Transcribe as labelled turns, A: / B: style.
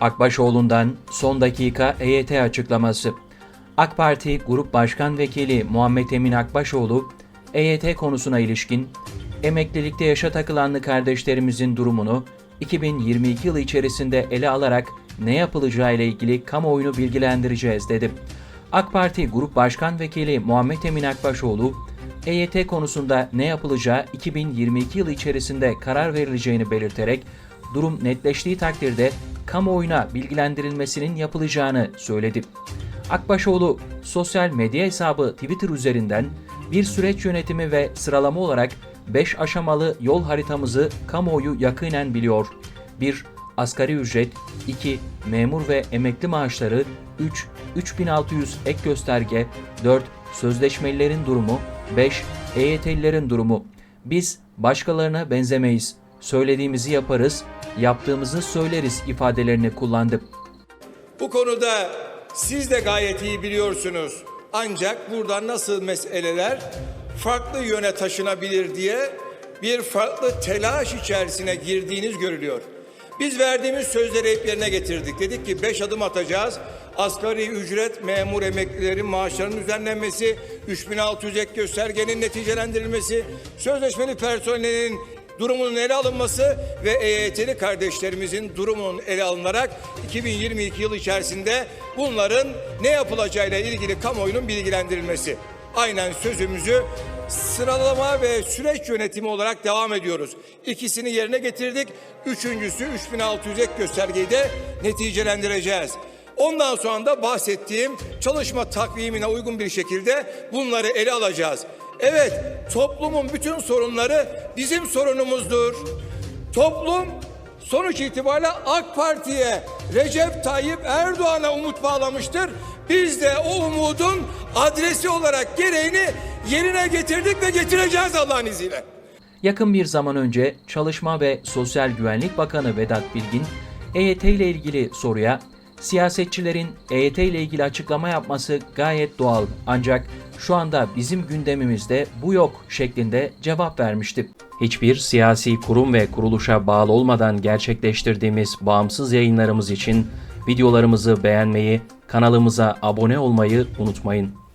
A: Akbaşoğlu'ndan son dakika EYT açıklaması. AK Parti Grup Başkan Vekili Muhammed Emin Akbaşoğlu, EYT konusuna ilişkin emeklilikte yaşa takılanlı kardeşlerimizin durumunu 2022 yılı içerisinde ele alarak ne yapılacağı ile ilgili kamuoyunu bilgilendireceğiz dedi. AK Parti Grup Başkan Vekili Muhammed Emin Akbaşoğlu, EYT konusunda ne yapılacağı 2022 yılı içerisinde karar verileceğini belirterek durum netleştiği takdirde kamuoyuna bilgilendirilmesinin yapılacağını söyledi. Akbaşoğlu sosyal medya hesabı Twitter üzerinden bir süreç yönetimi ve sıralama olarak 5 aşamalı yol haritamızı kamuoyu yakinen biliyor. 1. Asgari ücret 2. Memur ve emekli maaşları 3. 3600 ek gösterge 4. Sözleşmelilerin durumu 5. EYT'lilerin durumu Biz başkalarına benzemeyiz. Söylediğimizi yaparız, yaptığımızı söyleriz ifadelerini kullandı.
B: Bu konuda siz de gayet iyi biliyorsunuz. Ancak burada nasıl meseleler farklı yöne taşınabilir diye bir farklı telaş içerisine girdiğiniz görülüyor. Biz verdiğimiz sözleri hep yerine getirdik. Dedik ki beş adım atacağız. Asgari ücret, memur emeklilerin maaşlarının düzenlenmesi, 3600 ek göstergenin neticelendirilmesi, sözleşmeli personelin durumunun ele alınması ve EYT'li kardeşlerimizin durumunun ele alınarak 2022 yılı içerisinde bunların ne yapılacağıyla ilgili kamuoyunun bilgilendirilmesi. Aynen sözümüzü sıralama ve süreç yönetimi olarak devam ediyoruz. İkisini yerine getirdik. Üçüncüsü 3600 ek göstergeyi de neticelendireceğiz. Ondan sonra da bahsettiğim çalışma takvimine uygun bir şekilde bunları ele alacağız. Evet, toplumun bütün sorunları bizim sorunumuzdur. Toplum sonuç itibariyle AK Parti'ye, Recep Tayyip Erdoğan'a umut bağlamıştır. Biz de o umudun adresi olarak gereğini yerine getirdik ve getireceğiz Allah'ın izniyle.
A: Yakın bir zaman önce Çalışma ve Sosyal Güvenlik Bakanı Vedat Bilgin, EYT ile ilgili soruya siyasetçilerin EYT ile ilgili açıklama yapması gayet doğal ancak şu anda bizim gündemimizde bu yok şeklinde cevap vermişti. Hiçbir siyasi kurum ve kuruluşa bağlı olmadan gerçekleştirdiğimiz bağımsız yayınlarımız için videolarımızı beğenmeyi, kanalımıza abone olmayı unutmayın.